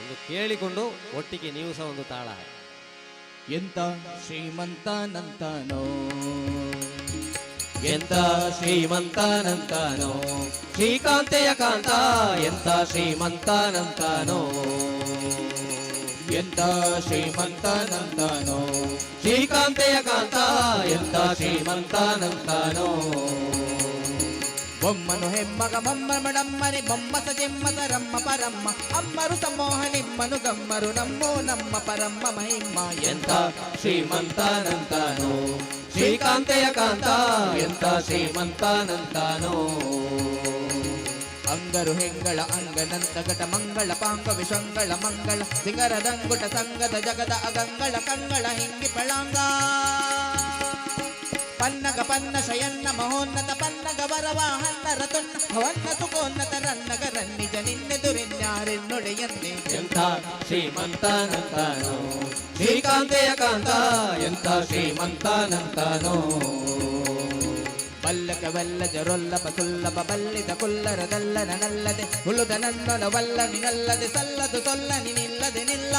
ಒಂದು ಕೇಳಿಕೊಂಡು ಒಟ್ಟಿಗೆ ನೀವು ಸಹ ಒಂದು ತಾಳ. ಎಂತ ಶ್ರೀಮಂತನಂತನೋ? ಎಂತ ಶ್ರೀಮಂತನಂತನೋ? ಶ್ರೀಕಾಂತೆಯ ಕಾಂತ ಎಂತ ಶ್ರೀಮಂತನಂತನೋ? ಎಂತ ಶ್ರೀಮಂತನಂತನೋ? ಶ್ರೀಕಾಂತೆಯ ಕಾಂತ ಎಂತ ಶ್ರೀಮಂತನಂತನೋ? ಬೊಮ್ಮನು ಹೆಮ್ಮಗ ಮಮ್ಮ ಮಡಮ್ಮರಿ ಬೊಮ್ಮಸ ಜೆಮ್ಮಸ ರಮ್ಮ ಪರಮ್ಮ ಅಮ್ಮರು ಸಮೋಹ ನಿಮ್ಮನು ಗಮ್ಮರು ನಮ್ಮೋ ನಮ್ಮ ಪರಮ್ಮ ಮಹಿಮ್ಮ ಎಂತ ಶ್ರೀಮಂತನಂತನೋ ಶ್ರೀಕಾಂತೆಯ ಕಾಂತ ಎಂತ ಶ್ರೀಮಂತನಂತನೋ ಅಂಗರು ಹೆಂಗಳ ಅಂಗನಂತ ಘಟ ಮಂಗಳ ಪಾಂಗ ವಿಷಂಗಳ ಮಂಗಳ ಸಿಂಗರದಂಗುಟ ಸಂಗದ ಜಗದ ಅಗಂಗಳ ಕಂಗಳ ಹಿಂಗಿ ಪಳಾಂಗ ಪನ್ನಗ ಪನ್ನ ಶಯನ್ನ ಮಹೋನ್ನತ ಪನ್ನಗ ವರವಾಹನ್ನ ರತುನ್ನ ಭವನ್ನ ಸುಖೋನ್ನತ ರನ್ನಗ ರನ್ನಿಜ ನಿನ್ನೆದುರಿನ್ಯಾರೆನ್ನೊಡೆಯನ್ನೇ ಎಂಥ ಶ್ರೀಮಂತನಂತನೋ ಶ್ರೀಕಾಂತೆಯ ಕಾಂತ ಎಂಥ ಶ್ರೀಮಂತನಂತನೋ ಬಲ್ಲಕ ಬಲ್ಲ ಜರೊಲ್ಲ ಪಸುಲ್ಲಪ ಬಲ್ಲಿದ ಕುಲ್ಲರದಲ್ಲನ ನಲ್ಲದೆ ಹುಳುದ ನನ್ನೊಲ ವಲ್ಲ ನಿನಲ್ಲದೆ ಸಲ್ಲದು ಸೊಲ್ಲ ನಿನಿಲ್ಲದೆ ನಿಲ್ಲ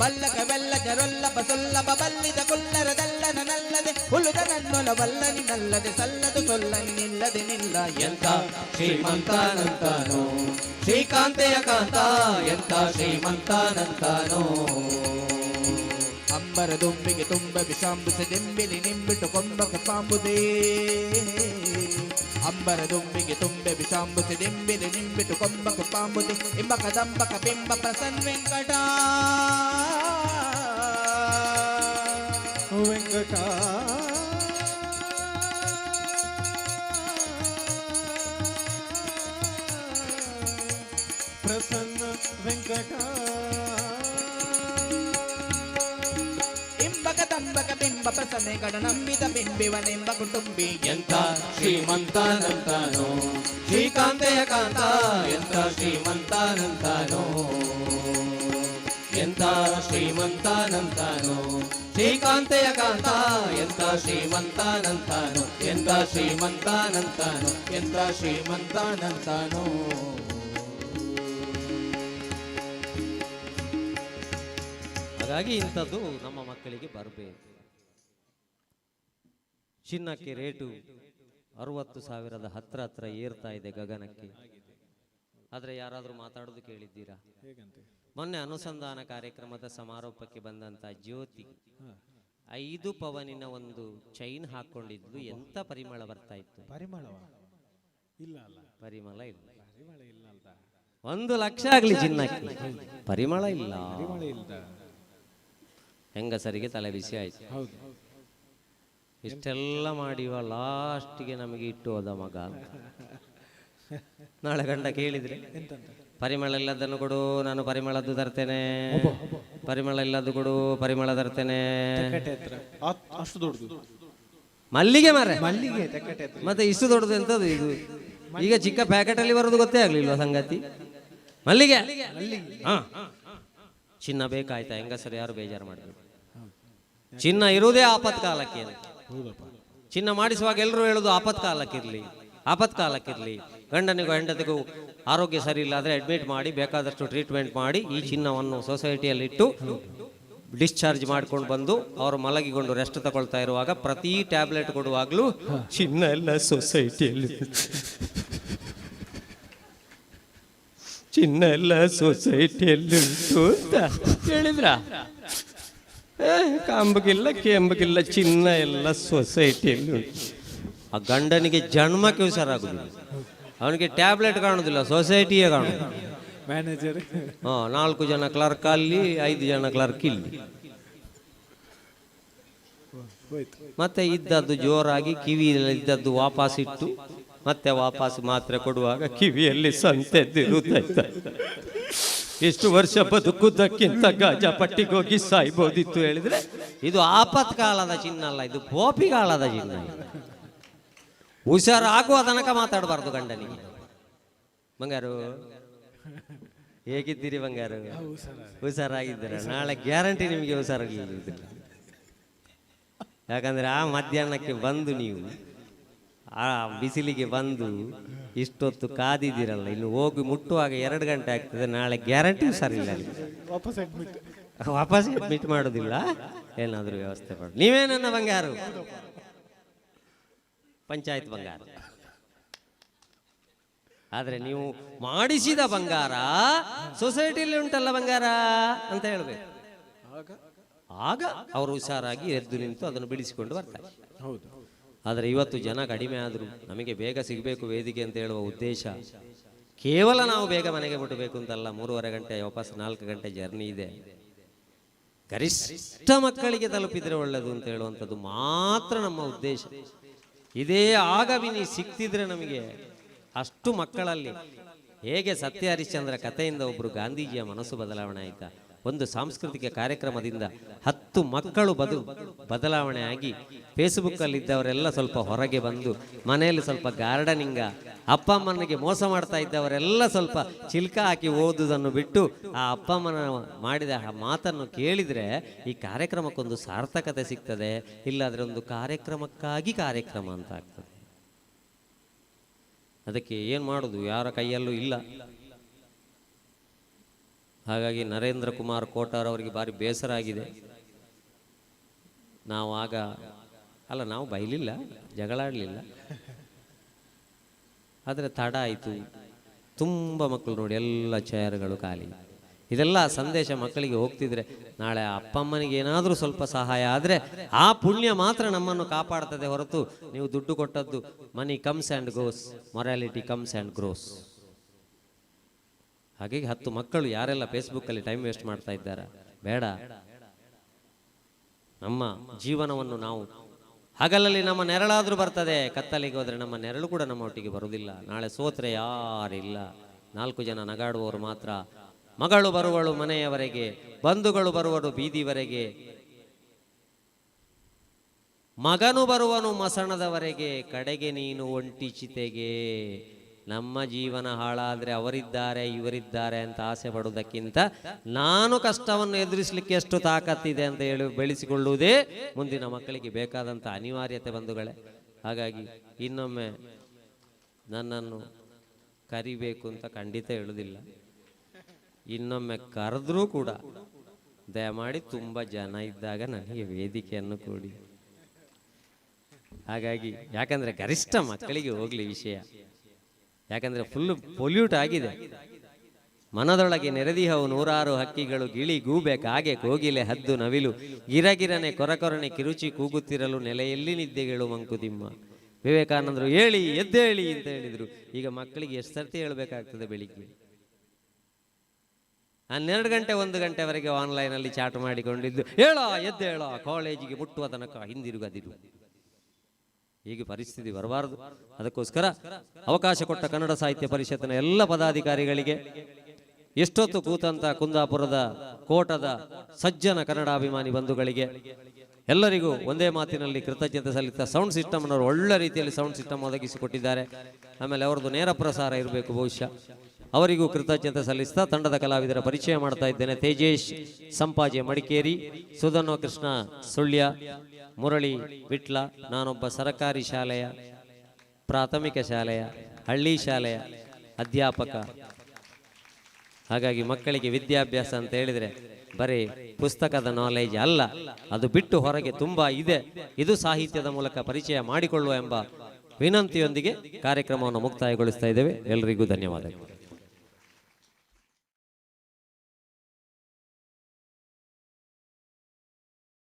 ಬಲ್ಲಕ ಬೆಲ್ಲ ಜರೊಲ್ಲ ಪಸುಲ್ಲಪ ಬಲ್ಲಿದ ಕುಲ್ಲರದಲ್ಲನ ನಲ್ಲದೆ ಹುಳುದ ನನ್ನೊಲ ವಲ್ಲ ನಿನಲ್ಲದೆ ಸಲ್ಲದು ಸೊಲ್ಲ ನಿನಿಲ್ಲದೆ ನಿಲ್ಲ ಎಂಥ ಶ್ರೀಮಂತನಂತನೋ ಶ್ರೀಕಾಂತೆಯ ಕಾಂತ ಎಂಥ ಶ್ರೀಮಂತನಂತನೋ ಅಂಬರ ದುಂಬಿಗೆ ತುಂಬ ವಿಷಾಂಬುಸ ದೆಂಬಿಲಿ ನಿಂಬಿಟ್ಟು ಕೊಂಬಕ ಪಾಂಬುದೇ ಅಂಬರ ದುಂಬಿಗೆ ತುಂಬೆ ವಿಷಾಂಬುಸ ದೆಂಬಿಲಿ ನಿಂಬಿಟ್ಟು ಕೊಂಬಕ ಪಾಂಬುದೆ ಇಂಬಕ ದಂಬಕ ಬಿಂಬ ಪ್ರಸನ್ ವೆಂಕಟ ವೆಂಕಟ ಪ್ರಸನ್ನ ವೆಂಕಟ ಇಂಬಕ ದಂಬಕ, ಬಿಂಬ ಪ್ರಸನ್ನೆ ಗಡ ನಂಬಿದ ಬಿಂಬಿವನೆಂಬ ಕುಟುಂಬಿ. ಎಂತ ಶ್ರೀಮಂತಾನಂತಾನೋ, ಶ್ರೀಕಾಂತಯ ಕಾಂತ, ಎಂಥ ಶ್ರೀಮಂತಾನಂತಾನೋ. ಎಂತ ಶ್ರೀಮಂತನಂತನೋ, ಶ್ರೀಕಾಂತೆಯ ಕಾಂತ, ಎಂಥ ಶ್ರೀಮಂತಾನಂತಾನೋ. ಎಂತ ಶ್ರೀಮಂತನಂತನೋ ಎಂತ ಶ್ರೀಮಂತನಂತನೋ. ಹಾಗಾಗಿ ಇಂಥದ್ದು ನಮ್ಮ ಮಕ್ಕಳಿಗೆ ಬರಬೇಕು. ಚಿನ್ನಕ್ಕೆ ರೇಟು ಅರವತ್ತು ಸಾವಿರದ ಹತ್ರ ಹತ್ರ ಏರ್ತಾ ಇದೆ ಗಗನಕ್ಕೆ. ಆದರೆ ಯಾರಾದರೂ ಮಾತಾಡೋದು ಕೇಳಿದ್ದೀರಾ? ಮೊನ್ನೆ ಅನುಸಂಧಾನ ಕಾರ್ಯಕ್ರಮದ ಸಮಾರೋಪಕ್ಕೆ ಬಂದಂತ ಜ್ಯೋತಿ ಐದು ಪವನಿನ ಒಂದು ಚೈನ್ ಹಾಕೊಂಡಿದ್ಲು. ಎಂತ ಪರಿಮಳ ಬರ್ತಾ ಇತ್ತು? ಇಲ್ಲ ಅಲ್ಲ. ಪರಿಮಳ ಇಲ್ಲ. ಪರಿಮಳ ಇಲ್ಲ ಒಂದು ಲಕ್ಷ ಆಗ್ಲಿ ಚಿನ್ನಕ್ಕೆ. ಪರಿಮಳ ಇಲ್ಲ. ಪರಿಮಳ ಇಲ್ದ? ಹೆಂಗಸರಿಗೆ ತಲೆ ಬಿಸಿ ಆಯಿತು. ಹೌದು. ಇಷ್ಟೆಲ್ಲ ಮಾಡಿವ ಲಾಸ್ಟಿಗೆ ನಮಗೆ ಇಟ್ಟು ಹೋದ ಮಗ. ನಾಳೆ ಗಂಡ ಕೇಳಿದ್ರೆ ಪರಿಮಳ ಇಲ್ಲದನ್ನು ಕೊಡು ನಾನು ಪರಿಮಳದ್ದು ತರ್ತೇನೆ. ಪರಿಮಳ ಇಲ್ಲದ್ದು ಕೊಡು ಪರಿಮಳ ತರ್ತೇನೆ. ಅಷ್ಟು ದೊಡ್ಡದು. ಮಲ್ಲಿಗೆ ಮಾರೆ ಮಲ್ಲಿಗೆ ಮತ್ತೆ ಇಷ್ಟು ದೊಡ್ಡದು ಎಂತದು ಇದು? ಈಗ ಚಿಕ್ಕ ಪ್ಯಾಕೆಟ್ ಅಲ್ಲಿ ಬರೋದು ಗೊತ್ತೇ ಆಗ್ಲಿಲ್ವಾ ಸಂಗತಿ? ಮಲ್ಲಿಗೆ. ಹಾ. ಚಿನ್ನ ಬೇಕಾಯ್ತಾ? ಹೆಂಗಸರು ಯಾರು ಬೇಜಾರು ಮಾಡಬೇಕು ಚಿನ್ನ ಇರುವುದೇ ಆಪತ್ಕಾಲಕ್ಕೆ ಚಿನ್ನ ಮಾಡಿಸುವಾಗ ಎಲ್ಲರೂ ಹೇಳುದು ಆಪತ್ಕಾಲಕ್ಕಿರ್ಲಿ ಆಪತ್ಕಾಲಕ್ಕಿರ್ಲಿ. ಗಂಡನಿಗೂ ಹೆಂಡತಿಗೂ ಆರೋಗ್ಯ ಸರಿ ಇಲ್ಲ ಆದರೆ ಅಡ್ಮಿಟ್ ಮಾಡಿ, ಬೇಕಾದಷ್ಟು ಟ್ರೀಟ್ಮೆಂಟ್ ಮಾಡಿ, ಈ ಚಿನ್ನವನ್ನು ಸೊಸೈಟಿಯಲ್ಲಿ ಇಟ್ಟು ಡಿಸ್ಚಾರ್ಜ್ ಮಾಡ್ಕೊಂಡು ಬಂದು ಅವರು ಮಲಗಿಕೊಂಡು ರೆಸ್ಟ್ ತಗೊಳ್ತಾ ಇರುವಾಗ ಪ್ರತಿ ಟ್ಯಾಬ್ಲೆಟ್ ಕೊಡುವಾಗಲೂ ಚಿನ್ನ ಎಲ್ಲ ಸೊಸೈಟಿಯಲ್ಲಿ ಚಿನ್ನ ಎಲ್ಲ ಸೊಸೈಟಿಯಲ್ಲಿ ಹೇಳಿದ್ರ? ಕಾಂಬಗಿಲ್ಲ ಕೆಂಬಕಿಲ್ಲ ಚಿನ್ನ ಎಲ್ಲ ಸೊಸೈಟಿಯಲ್ಲಿ ಉಂಟು. ಆ ಗಂಡನಿಗೆ ಜನ್ಮಕ್ಕೆ ಹುಷಾರಾಗುದಿಲ್ಲ. ಅವನಿಗೆ ಟ್ಯಾಬ್ಲೆಟ್ ಕಾಣುದಿಲ್ಲ ಸೊಸೈಟಿಯೇ ಕಾಣುದು ಮ್ಯಾನೇಜರ್ ಹಾ ನಾಲ್ಕು ಜನ ಕ್ಲರ್ಕ್ ಅಲ್ಲಿ ಐದು ಜನ ಕ್ಲರ್ಕ್ ಇಲ್ಲಿ. ಮತ್ತೆ ಇದ್ದದ್ದು ಜೋರಾಗಿ ಕಿವಿಯಲ್ಲಿ ಇದ್ದದ್ದು ವಾಪಸ್ ಇಟ್ಟು ಮತ್ತೆ ವಾಪಸ್ ಮಾತ್ರೆ ಕೊಡುವಾಗ ಕಿವಿಯಲ್ಲಿ ಸಂತೆದ್ದಿರುತ್ತಾಯ್ತ ಎಷ್ಟು ವರ್ಷ ಬದುಕುದಕ್ಕಿಂತ ಗಜ ಪಟ್ಟಿಗೆ ಹೋಗಿ ಸಾಯ್ಬೋದಿತ್ತು ಹೇಳಿದ್ರೆ, ಇದು ಆಪತ್ಕಾಲದ ಚಿನ್ನ ಅಲ್ಲ, ಇದು ಕೋಪಿಗಾಲದ ಚಿನ್ನ ಹುಷಾರು ಹುಷಾರಾಗುವ ತನಕ ಮಾತಾಡಬಾರ್ದು ಗಂಡನಿಗೆ. ಬಂಗಾರು, ಹೇಗಿದ್ದೀರಿ ಬಂಗಾರು? ಹುಷಾರಾಗಿದ್ದೀರ? ನಾಳೆ ಗ್ಯಾರಂಟಿ ನಿಮಗೆ ಹುಷಾರಾಗಿ ಯಾಕಂದ್ರೆ ಆ ಮಧ್ಯಾಹ್ನಕ್ಕೆ ಬಂದು ನೀವು ಆ ಬಿಸಿಲಿಗೆ ಬಂದು ಇಷ್ಟೊತ್ತು ಕಾದಿದ್ದೀರಲ್ಲ ಇನ್ನು ಹೋಗಿ ಮುಟ್ಟುವಾಗ ಎರಡು ಗಂಟೆ ಆಗ್ತದೆ ನಾಳೆ ಗ್ಯಾರಂಟಿ ಸರ್ ಇಲ್ಲ ವಾಪಸ್ ಅಡ್ಮಿಟ್ ವಾಪಸ್ ಅಡ್ಮಿಟ್ ಮಾಡೋದಿಲ್ಲ? ಏನಾದರೂ ವ್ಯವಸ್ಥೆ ಮಾಡಿ. ನೀವೇ ನನ್ನ ಬಂಗಾರು? ಪಂಚಾಯತ್ ಬಂಗಾರ. ಆದರೆ ನೀವು ಮಾಡಿಸಿದ ಬಂಗಾರ ಸೊಸೈಟಿಯಲ್ಲಿ ಉಂಟಲ್ಲ ಬಂಗಾರ ಅಂತ ಹೇಳಬೇಕು. ಆಗ? ಆಗ ಅವರು ಹುಷಾರಾಗಿ ಎದ್ದು ನಿಂತು ಅದನ್ನು ಬಿಡಿಸಿಕೊಂಡು ಬರ್ತಾರೆ. ಹೌದು. ಆದರೆ ಇವತ್ತು ಜನ ಕಡಿಮೆ ಆದರೂ ನಮಗೆ ಬೇಗ ಸಿಗಬೇಕು ವೇದಿಕೆ ಅಂತ ಹೇಳುವ ಉದ್ದೇಶ. ಕೇವಲ ನಾವು ಬೇಗ ಮನೆಗೆ ಮುಟ್ಟಬೇಕು ಅಂತಲ್ಲ, ಮೂರುವರೆ ಗಂಟೆ ವಾಪಸ್ ನಾಲ್ಕು ಗಂಟೆ ಜರ್ನಿ ಇದೆ. ಗರಿಷ್ಠ ಮಕ್ಕಳಿಗೆ ತಲುಪಿದ್ರೆ ಒಳ್ಳೆಯದು ಅಂತ ಹೇಳುವಂಥದ್ದು ಮಾತ್ರ ನಮ್ಮ ಉದ್ದೇಶ. ಇದೇ ಆಗವಿನಿ ಸಿಕ್ತಿದ್ರೆ ನಮಗೆ ಅಷ್ಟು ಮಕ್ಕಳಲ್ಲಿ. ಹೇಗೆ ಸತ್ಯ ಹರಿಶ್ಚಂದ್ರ ಕಥೆಯಿಂದ ಒಬ್ಬರು ಗಾಂಧೀಜಿಯ ಮನಸ್ಸು ಬದಲಾವಣೆ ಆಯ್ತಾ? ಒಂದು ಸಾಂಸ್ಕೃತಿಕ ಕಾರ್ಯಕ್ರಮದಿಂದ ಹತ್ತು ಮಕ್ಕಳು ಬದು ಬದಲಾವಣೆ ಆಗಿ ಫೇಸ್ಬುಕ್ಕಲ್ಲಿ ಇದ್ದವರೆಲ್ಲ ಸ್ವಲ್ಪ ಹೊರಗೆ ಬಂದು, ಮನೆಯಲ್ಲಿ ಸ್ವಲ್ಪ ಗಾರ್ಡನಿಂಗ, ಅಪ್ಪ ಅಮ್ಮನಿಗೆ ಮೋಸ ಮಾಡ್ತಾ ಇದ್ದವರೆಲ್ಲ ಸ್ವಲ್ಪ ಚಿಲ್ಕ ಹಾಕಿ ಓದುವುದನ್ನು ಬಿಟ್ಟು ಆ ಅಪ್ಪ ಅಮ್ಮನ ಮಾಡಿದ ಆ ಮಾತನ್ನು ಕೇಳಿದರೆ ಈ ಕಾರ್ಯಕ್ರಮಕ್ಕೊಂದು ಸಾರ್ಥಕತೆ ಸಿಗ್ತದೆ, ಇಲ್ಲಾದರೆ ಒಂದು ಕಾರ್ಯಕ್ರಮಕ್ಕಾಗಿ ಕಾರ್ಯಕ್ರಮ ಅಂತ ಆಗ್ತದೆ. ಅದಕ್ಕೆ ಏನು ಮಾಡೋದು? ಯಾರ ಕೈಯಲ್ಲೂ ಇಲ್ಲ. ಹಾಗಾಗಿ ನರೇಂದ್ರ ಕುಮಾರ್ ಕೋಟಾರ್ ಅವರಿಗೆ ಭಾರಿ ಬೇಸರ ಆಗಿದೆ. ನಾವು ಆಗ ಅಲ್ಲ ನಾವು ಬೈಲಿಲ್ಲ ಜಗಳಾಡಲಿಲ್ಲ ಆದರೆ ತಡ ಆಯಿತು. ತುಂಬ ಮಕ್ಕಳು ನೋಡಿ ಎಲ್ಲ ಚೇರ್ಗಳು ಖಾಲಿ. ಇದೆಲ್ಲ ಸಂದೇಶ ಮಕ್ಕಳಿಗೆ ಹೋಗ್ತಿದ್ರೆ ನಾಳೆ ಅಪ್ಪ ಅಮ್ಮನಿಗೆ ಏನಾದರೂ ಸ್ವಲ್ಪ ಸಹಾಯ ಆದರೆ ಆ ಪುಣ್ಯ ಮಾತ್ರ ನಮ್ಮನ್ನು ಕಾಪಾಡ್ತದೆ ಹೊರತು ನೀವು ದುಡ್ಡು ಕೊಟ್ಟದ್ದು money comes and goes morality comes and grows ಹಾಗಾಗಿ ಹತ್ತು ಮಕ್ಕಳು ಯಾರೆಲ್ಲ ಫೇಸ್ಬುಕ್ಕಲ್ಲಿ ಟೈಮ್ ವೇಸ್ಟ್ ಮಾಡ್ತಾ ಇದ್ದಾರೆ? ಬೇಡ. ನಮ್ಮ ಜೀವನವನ್ನು ನಾವು ಹಗಲಲ್ಲಿ ನಮ್ಮ ನೆರಳಾದರೂ ಬರ್ತದೆ, ಕತ್ತಲಿಗೆ ಹೋದರೆ ನಮ್ಮ ನೆರಳು ಕೂಡ ನಮ್ಮ ಒಟ್ಟಿಗೆ ಬರುವುದಿಲ್ಲ. ನಾಳೆ ಸೋತ್ರೆ ಯಾರಿಲ್ಲ. ನಾಲ್ಕು ಜನ ನಗಾಡುವವರು ಮಾತ್ರ. ಮಗಳು ಬರುವಳು ಮನೆಯವರೆಗೆ, ಬಂಧುಗಳು ಬರುವಳು ಬೀದಿವರೆಗೆ. ಮಗನು ಬರುವನು ಮಸಣದವರೆಗೆ, ಕಡೆಗೆ ನೀನು ಒಂಟಿ ಚಿತೆಗೆ. ನಮ್ಮ ಜೀವನ ಹಾಳಾದರೆ ಅವರಿದ್ದಾರೆ, ಇವರಿದ್ದಾರೆ ಅಂತ ಆಸೆ ಪಡುವುದಕ್ಕಿಂತ ನಾನು ಕಷ್ಟವನ್ನು ಎದುರಿಸಲಿಕ್ಕೆ ಎಷ್ಟು ತಾಕತ್ತಿದೆ ಅಂತ ಹೇಳಿ ಬೆಳೆಸಿಕೊಳ್ಳುವುದೇ ಮುಂದಿನ ಮಕ್ಕಳಿಗೆ ಬೇಕಾದಂಥ ಅನಿವಾರ್ಯತೆ ಬಂಧುಗಳೇ. ಹಾಗಾಗಿ ಇನ್ನೊಮ್ಮೆ ನನ್ನನ್ನು ಕರಿಬೇಕು ಅಂತ ಖಂಡಿತ ಹೇಳುವುದಿಲ್ಲ. ಇನ್ನೊಮ್ಮೆ ಕರೆದ್ರೂ ಕೂಡ ದಯಮಾಡಿ ತುಂಬ ಜನ ಇದ್ದಾಗ ನನಗೆ ವೇದಿಕೆಯನ್ನು ಕೊಡಿ. ಹಾಗಾಗಿ ಯಾಕಂದ್ರೆ ಗರಿಷ್ಠ ಮಕ್ಕಳಿಗೆ ಹೋಗಲಿ ವಿಷಯ. ಯಾಕಂದ್ರೆ ಫುಲ್ ಪೊಲ್ಯೂಟ್ ಆಗಿದೆ. ಮನದೊಳಗೆ ನೆರೆದಿಹವು ನೂರಾರು ಹಕ್ಕಿಗಳು, ಗಿಳಿ, ಗೂಬೆ, ಕಾಗೆ, ಕೋಗಿಲೆ, ಹದ್ದು, ನವಿಲು, ಗಿರಗಿರನೆ, ಕೊರಕೊರನೆ ಕಿರುಚಿ ಕೂಗುತ್ತಿರಲು ನೆಲೆಯಲ್ಲಿ ನಿದ್ದೆಗಳು ಮಂಕುತಿಮ್ಮ. ವಿವೇಕಾನಂದರು, ಹೇಳಿ, ಎದ್ದೇಳಿ ಅಂತ ಹೇಳಿದ್ರು. ಈಗ ಮಕ್ಕಳಿಗೆ ಎಷ್ಟು ಸರ್ತಿ ಹೇಳಬೇಕಾಗ್ತದೆ ಬೆಳಿಗ್ಗೆ? ಹನ್ನೆರಡು ಗಂಟೆ, ಒಂದು ಗಂಟೆವರೆಗೆ ಆನ್ಲೈನಲ್ಲಿ ಚಾಟ್ ಮಾಡಿಕೊಂಡಿದ್ದು, ಹೇಳೋ, ಎದ್ದೇಳೋ ಕಾಲೇಜಿಗೆ ಮುಟ್ಟುವ ತನಕ ಹಿಂದಿರುಗದಿರು. ಹೀಗೆ ಪರಿಸ್ಥಿತಿ ಬರಬಾರದು. ಅದಕ್ಕೋಸ್ಕರ ಅವಕಾಶ ಕೊಟ್ಟ ಕನ್ನಡ ಸಾಹಿತ್ಯ ಪರಿಷತ್ತಿನ ಎಲ್ಲ ಪದಾಧಿಕಾರಿಗಳಿಗೆ ಎಷ್ಟೊತ್ತು ಕೂತಂತ ಕುಂದಾಪುರದ ಕೋಟದ ಸಜ್ಜನ ಕನ್ನಡಾಭಿಮಾನಿ ಬಂಧುಗಳಿಗೆ ಎಲ್ಲರಿಗೂ ಒಂದೇ ಮಾತಿನಲ್ಲಿ ಕೃತಜ್ಞತೆ ಸಲ್ಲಿಸಿದ ಸೌಂಡ್ ಸಿಸ್ಟಮ್ ಒಳ್ಳೆ ರೀತಿಯಲ್ಲಿ ಸೌಂಡ್ ಸಿಸ್ಟಮ್ ಒದಗಿಸಿಕೊಟ್ಟಿದ್ದಾರೆ. ಆಮೇಲೆ ಅವರದ್ದು ನೇರ ಪ್ರಸಾರ ಇರಬೇಕು ಬಹುಶಃ. ಅವರಿಗೂ ಕೃತಜ್ಞತೆ ಸಲ್ಲಿಸ್ತಾ ತಂಡದ ಕಲಾವಿದರ ಪರಿಚಯ ಮಾಡ್ತಾ ಇದ್ದೇನೆ. ತೇಜೇಶ್ ಸಂಪಾಜೆ ಮಡಿಕೇರಿ ಸುಧನ್ವ ಕೃಷ್ಣ ಸುಳ್ಯ, ಮುರಳಿ ವಿಟ್ಲ, ನಾನೊಬ್ಬ ಸರಕಾರಿ ಶಾಲೆಯ, ಪ್ರಾಥಮಿಕ ಶಾಲೆಯ, ಹಳ್ಳಿ ಶಾಲೆಯ ಅಧ್ಯಾಪಕ. ಹಾಗಾಗಿ ಮಕ್ಕಳಿಗೆ ವಿದ್ಯಾಭ್ಯಾಸ ಅಂತ ಹೇಳಿದ್ರೆ ಬರೀ ಪುಸ್ತಕದ ನಾಲೆಜ್ ಅಲ್ಲ, ಅದು ಬಿಟ್ಟು ಹೊರಗೆ ತುಂಬಾ ಇದೆ. ಇದು ಸಾಹಿತ್ಯದ ಮೂಲಕ ಪರಿಚಯ ಮಾಡಿಕೊಳ್ಳುವ ಎಂಬ ವಿನಂತಿಯೊಂದಿಗೆ ಕಾರ್ಯಕ್ರಮವನ್ನು ಮುಕ್ತಾಯಗೊಳಿಸ್ತಾ ಇದ್ದೇವೆ. ಎಲ್ಲರಿಗೂ ಧನ್ಯವಾದಗಳು.